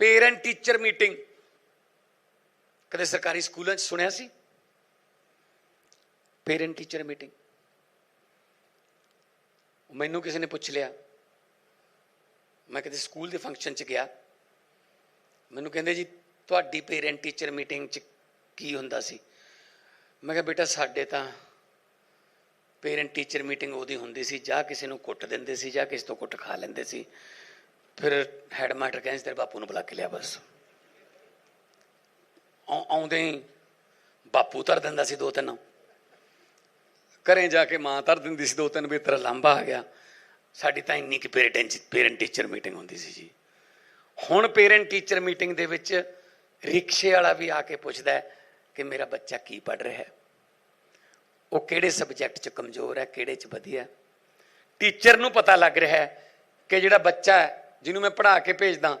Parent teacher meeting ਕਦੇ ਸਰਕਾਰੀ ਸਕੂਲਾਂ 'ਚ ਸੁਣਿਆ ਸੀ? ਪੇਰੈਂਟ ਟੀਚਰ ਮੀਟਿੰਗ ਮੈਨੂੰ ਕਿਸੇ ਨੇ ਪੁੱਛ ਲਿਆ। ਮੈਂ ਕਿਤੇ ਸਕੂਲ ਦੇ ਫੰਕਸ਼ਨ 'ਚ ਗਿਆ। ਮੈਨੂੰ ਕਹਿੰਦੇ ਜੀ, ਤੁਹਾਡੀ ਪੇਰੈਂਟ ਟੀਚਰ ਮੀਟਿੰਗ 'ਚ ਕੀ ਹੁੰਦਾ ਸੀ? ਮੈਂ ਕਿਹਾ, ਬੇਟਾ, ਸਾਡੇ ਤਾਂ ਪੇਰੈਂਟ ਟੀਚਰ ਮੀਟਿੰਗ ਉਹਦੀ ਹੁੰਦੀ ਸੀ। ਜਾਂ ਕਿਸੇ ਨੂੰ ਕੁੱਟ ਦਿੰਦੇ ਸੀ, ਜਾਂ ਕਿਸੇ ਤੋਂ ਕੁੱਟ ਖਾ ਲੈਂਦੇ ਸੀ। ਫਿਰ ਹੈਡ ਮਾਸਟਰ ਕਹਿੰਦੇ ਸੀ, ਤੇਰੇ ਬਾਪੂ ਨੂੰ ਬੁਲਾ ਕੇ ਲਿਆ ਬਸ। ਆਉ- ਆਉਂਦੇ ਹੀ ਬਾਪੂ ਧਰ ਦਿੰਦਾ ਸੀ ਦੋ ਤਿੰਨ। ਘਰੇ ਜਾ ਕੇ ਮਾਂ ਧਰ ਦਿੰਦੀ ਸੀ ਦੋ ਤਿੰਨ ਵੀ ਤੇਰਾ ਲਾਂਬਾ ਆ ਗਿਆ। ਸਾਡੀ ਤਾਂ ਇੰਨੀ ਕਿ ਪੇਰੈਂਟ ਪੇਰੈਂਟ ਟੀਚਰ ਮੀਟਿੰਗ ਹੁੰਦੀ ਸੀ ਜੀ। ਹੁਣ ਪੇਰੈਂਟ ਟੀਚਰ ਮੀਟਿੰਗ ਦੇ ਵਿੱਚ ਰਿਕਸ਼ੇ ਵਾਲਾ ਵੀ ਆ ਕੇ ਪੁੱਛਦਾ ਹੈ ਕਿ ਮੇਰਾ ਬੱਚਾ ਕੀ ਪੜ ਰਿਹਾ ਹੈ। ਉਹ ਕਿਹੜੇ ਸਬਜੈਕਟ 'ਚ ਕਮਜ਼ੋਰ ਹੈ ਕਿਹੜੇ 'ਚ ਵਧੀਆ ਟੀਚਰ ਨੂੰ ਪਤਾ ਲੱਗ ਰਿਹਾ ਹੈ ਕਿ ਜਿਹੜਾ ਬੱਚਾ ਹੈ ਜਿਹਨੂੰ ਮੈਂ ਪੜ੍ਹਾ ਕੇ ਭੇਜਦਾ।